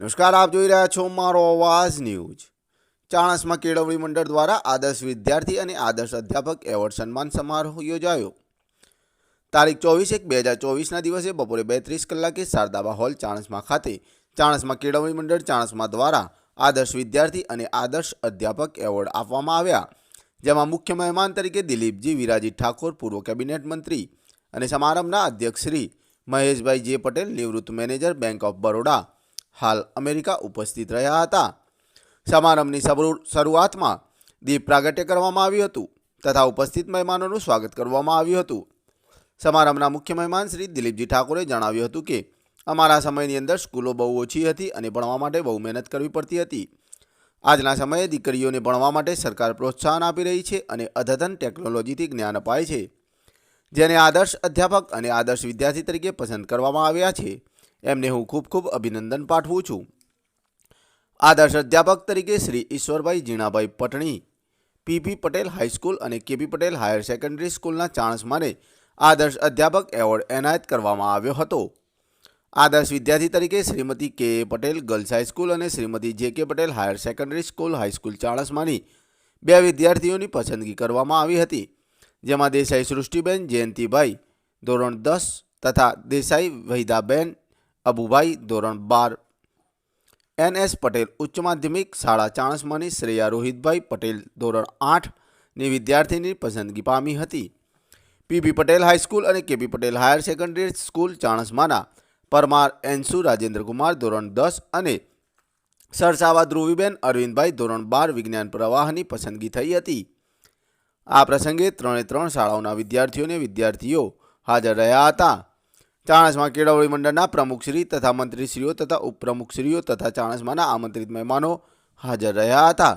નમસ્કાર, આપ જોઈ રહ્યા છો મારો અવાજ ન્યૂઝ. ચાણસમાં કેળવણી મંડળ દ્વારા આદર્શ વિદ્યાર્થી અને આદર્શ અધ્યાપક એવોર્ડ સન્માન સમારોહ યોજાયો. તારીખ ચોવીસ એક બે હજાર ચોવીસના દિવસે બપોરે બેત્રીસ કલાકે શારદાબા હોલ ચાણસમા ખાતે ચાણસમાં કેળવણી મંડળ ચાણસમા દ્વારા આદર્શ વિદ્યાર્થી અને આદર્શ અધ્યાપક એવોર્ડ આપવામાં આવ્યા. જેમાં મુખ્ય મહેમાન તરીકે દિલીપજી વિરાજી ઠાકોર, પૂર્વ કેબિનેટ મંત્રી અને સમારંભના અધ્યક્ષ શ્રી મહેશભાઈ જે પટેલ, નિવૃત્ત મેનેજર, બેંક ઓફ બરોડા હાલ અમેરિકા ઉપસ્થિત રહ્યા હતા. સમારંભની શરૂ- શરૂઆતમાં દીપ પ્રાગટ્ય કરવામાં આવ્યું હતું તથા ઉપસ્થિત મહેમાનોનું સ્વાગત કરવામાં આવ્યું હતું. સમારંભના મુખ્ય મહેમાન શ્રી દિલીપજી ઠાકોરે જણાવ્યું હતું કે, અમારા સમયની અંદર સ્કૂલો બહુ ઓછી હતી અને ભણવા માટે બહુ મહેનત કરવી પડતી હતી. આજના સમયે દીકરીઓને ભણવા માટે સરકાર પ્રોત્સાહન આપી રહી છે અને અદ્યતન ટેકનોલોજીથી જ્ઞાન અપાય છે. જેને આદર્શ અધ્યાપક અને આદર્શ વિદ્યાર્થી તરીકે પસંદ કરવામાં આવ્યા છે. એમને હું ખૂબ ખૂબ અભિનંદન પાઠવું છું. આદર્શ અધ્યાપક તરીકે Shri Ishwarbhai Jinabhai Patni, PP Patel high school અને કેપી પટેલ હાયર સેકન્ડરી સ્કૂલના ચાણસમાને આદર્શ અધ્યાપક એવોર્ડ એનાયત કરવામાં આવ્યો હતો. આદર્શ વિદ્યાર્થી તરીકે શ્રીમતી કે પટેલ ગર્લ્સ હાઈસ્કૂલ અને Shrimati J K Patel higher secondary school high school ચાણસમાની બે વિદ્યાર્થીઓની પસંદગી કરવામાં આવી હતી. જેમાં દેસાઈ સૃષ્ટિબેન, જયંતિભાઈ, ધોરણ દસ તથા દેસાઈ વહીદાબેન અબુભાઈ, ધોરણ બાર. એન એસ પટેલ ઉચ્ચ માધ્યમિક શાળા ચાણસમાની શ્રેયા રોહિતભાઈ પટેલ, ધોરણ આઠની વિદ્યાર્થીની પસંદગી પામી હતી. પીપી પટેલ હાઈસ્કૂલ અને KP Patel higher secondary school ચાણસમાના Parmar Ensu Rajendrakumar, ધોરણ દસ અને સરસાવા ધ્રુવીબેન અરવિંદભાઈ, ધોરણ બાર, વિજ્ઞાન પ્રવાહની પસંદગી થઈ હતી. આ પ્રસંગે ત્રણે ત્રણ શાળાઓના વિદ્યાર્થીઓને વિદ્યાર્થીઓ હાજર રહ્યા હતા. ચાણસમા કેળવણી મંડળના પ્રમુખશ્રી તથા મંત્રીશ્રીઓ તથા ઉપપ્રમુખશ્રીઓ તથા ચાણસમાના આમંત્રિત મહેમાનો હાજર રહ્યા હતા.